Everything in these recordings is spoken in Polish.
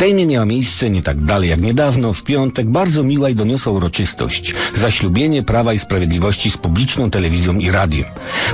Sejmie miała miejsce nie tak dalej jak niedawno, w piątek, bardzo miła i doniosła uroczystość. Zaślubienie Prawa i Sprawiedliwości z publiczną telewizją i radiem.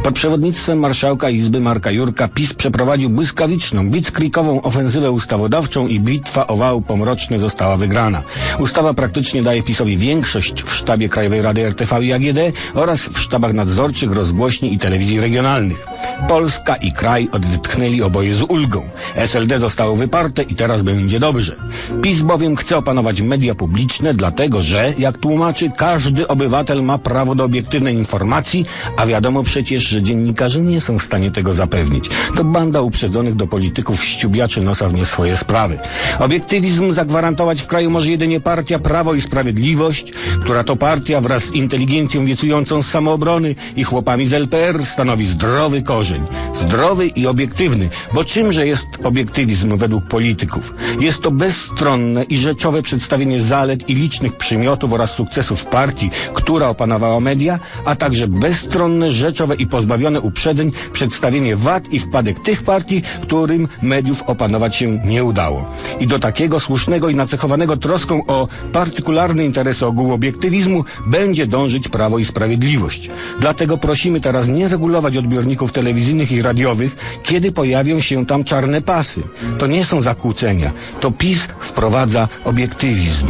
Pod przewodnictwem marszałka Izby Marka Jurka PiS przeprowadził błyskawiczną, blitzkriegową ofensywę ustawodawczą i bitwa o wał pomroczny została wygrana. Ustawa praktycznie daje PiSowi większość w sztabie Krajowej Rady RTV i AGD oraz w sztabach nadzorczych rozgłośni i telewizji regionalnych. Polska i kraj odetchnęli oboje z ulgą. SLD zostało wyparte i teraz będzie dobrze. PiS bowiem chce opanować media publiczne, dlatego że, jak tłumaczy, każdy obywatel ma prawo do obiektywnej informacji, a wiadomo przecież, że dziennikarze nie są w stanie tego zapewnić. To banda uprzedzonych do polityków ściubiaczy nosa w nie swoje sprawy. Obiektywizm zagwarantować w kraju może jedynie partia Prawo i Sprawiedliwość, która to partia wraz z inteligencją wiecującą z samoobrony i chłopami z LPR stanowi zdrowy korzeń. Zdrowy i obiektywny, bo czymże jest obiektywizm według polityków? Jest to bezstronne i rzeczowe przedstawienie zalet i licznych przymiotów oraz sukcesów partii, która opanowała media, a także bezstronne, rzeczowe i pozbawione uprzedzeń przedstawienie wad i wpadek tych partii, którym mediów opanować się nie udało. I do takiego słusznego i nacechowanego troską o partykularne interesy ogółu obiektywizmu będzie dążyć Prawo i Sprawiedliwość. Dlatego prosimy teraz nie regulować odbiorników telewizyjnych i radiowych, kiedy pojawią się tam czarne pasy. To nie są zakłócenia. To PiS wprowadza obiektywizm.